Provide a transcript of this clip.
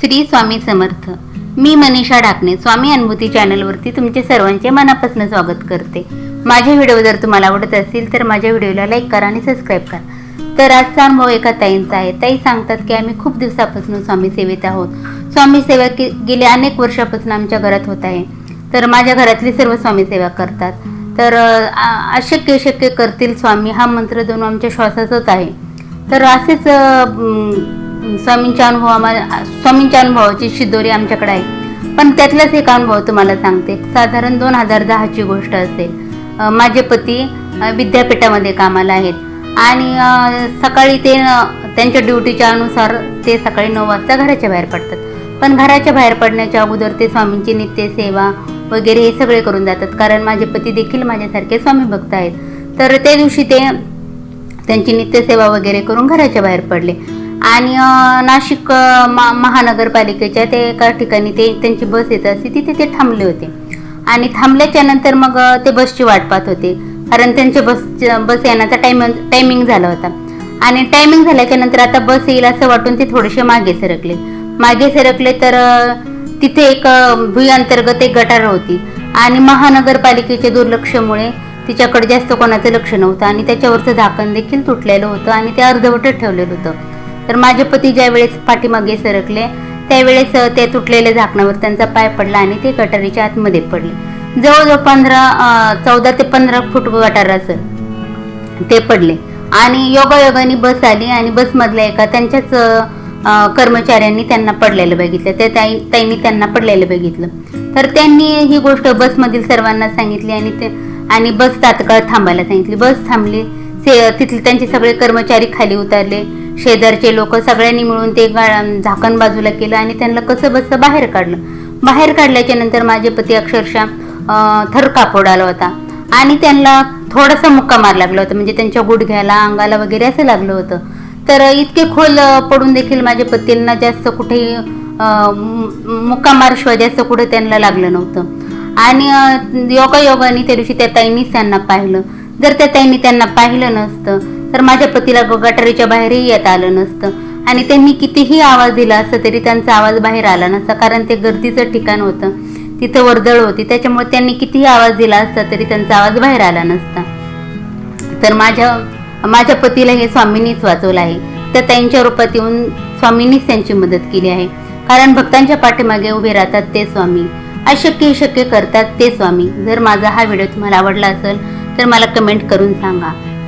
श्री स्वामी समर्थ. मी मनीषा डाकणे स्वामी अनुभूती चॅनलवरती तुमचे सर्वांचे मनापासून स्वागत करते. माझे व्हिडिओ जर तुम्हाला आवडत असतील तर माझ्या व्हिडिओला लाईक करा आणि सबस्क्राईब करा. तर आजचा अनुभव एका ताईंचा आहे. ताई सांगतात की आम्ही खूप दिवसापासून स्वामी सेवेत आहोत. स्वामी सेवा के गेल्या अनेक वर्षापासून आमच्या घरात होत आहे. तर माझ्या घरातली सर्व स्वामी सेवा करतात. तर आ- अशक्य शक्य करतील स्वामी हा मंत्र दोन आमच्या श्वासाचाच आहे. तर असेच स्वामींच्या अनुभव आम्हाला स्वामींच्या अनुभवाची शिदोरी आमच्याकडे आहे. पण त्यातलाच एक अनुभव तुम्हाला सांगते. साधारण दोन हजार दहाची गोष्ट असेल. माझे पती विद्यापीठामध्ये कामाला आहेत. आणि सकाळी ते त्यांच्या ड्युटीच्या अनुसार ते सकाळी नऊ वाजता घराच्या बाहेर पडतात. पण घराच्या बाहेर पडण्याच्या अगोदर ते स्वामींची नित्यसेवा वगैरे हे सगळे करून जातात. कारण माझे पती देखील माझ्यासारखे स्वामी भक्त आहेत. तर त्या दिवशी ते त्यांची नित्यसेवा वगैरे करून घराच्या बाहेर पडले. आणि नाशिक मा महानगरपालिकेच्या ते एका ठिकाणी ते त्यांची बस येत असते तिथे ते थांबले होते. आणि थांबल्याच्या नंतर मग ते बसची वाट पाहत होते. कारण त्यांच्या बस बस येण्याचा टायमिंग टायमिंग झाला होता. आणि टायमिंग झाल्याच्यानंतर आता बस येईल असं वाटून ते थोडेसे मागे सरकले. मागे सरकले तर तिथे एक अं, भुई अंतर्गत एक गटार होती. आणि महानगरपालिकेच्या दुर्लक्षमुळे तिच्याकडे जास्त कोणाचं लक्ष नव्हतं आणि त्याच्यावरचं झाकण देखील तुटलेलं होतं आणि ते अर्धवटच ठेवलेलं होतं. तर माझे पती ज्या वेळेस पाठीमागे सरकले त्यावेळेस ते त्या तुटलेल्या झाकणावर त्यांचा पाय पडला आणि ते गटारीच्या आतमध्ये पडले. जवळजवळ पंधरा चौदा ते पंधरा फूट गटार ते पडले. आणि योगायोगाने बस आली आणि बसमधल्या एका त्यांच्याच कर्मचाऱ्यांनी त्यांना पडलेलं बघितलं. त्या ताई ताईंनी त्यांना पडलेलं बघितलं. तर त्यांनी ही गोष्ट बसमधील सर्वांना सांगितली आणि ते आणि बस तात्काळ थांबायला सांगितली. बस थांबली तिथले त्यांचे सगळे कर्मचारी खाली उतरले. शेजारचे लोक सगळ्यांनी मिळून ते गा- झाकण बाजूला केलं आणि त्यांना कसं बसं बाहेर काढलं. बाहेर काढल्याच्या नंतर माझे पती अक्षरशः थर कापड आला होता. आणि त्यांना थोडासा मुक्का मार लागला होता. म्हणजे त्यांच्या गुडघ्याला अंगाला वगैरे असं लागलं होतं. तर इतके खोल पडून देखील माझ्या पतींना जास्त कुठेही अं, मुक्का मारशिवाय जास्त कुठे त्यांना लागलं नव्हतं. आणि योगायोगाने त्या दिवशी त्या ताईंनीच त्यांना पाहिलं. जर त्या ताईंनी त्यांना पाहिलं नसतं तर माझ्या पतीला गटारीच्या बाहेरही येता आलं नसतं. आणि त्यांनी कितीही आवाज दिला असता तरी त्यांचा आवाज बाहेर आला नसता कारण ते गर्दीचं ठिकाण होतं. तिथं वर्दळ होती त्याच्यामुळे त्यांनी कितीही आवाज दिला असता तरी त्यांचा आवाज बाहेर आला नसता. तर माझ्या माझ्या पतीला हे स्वामींनीच वाचवलं आहे. तर त्यांच्या रूपात येऊन स्वामींनीच त्यांची मदत केली आहे. कारण भक्तांच्या पाठीमागे उभे राहतात ते स्वामी. अशक्य शक्य करतात ते स्वामी. जर माझा हा व्हिडिओ तुम्हाला आवडला असेल तर मला कमेंट करून सांगा.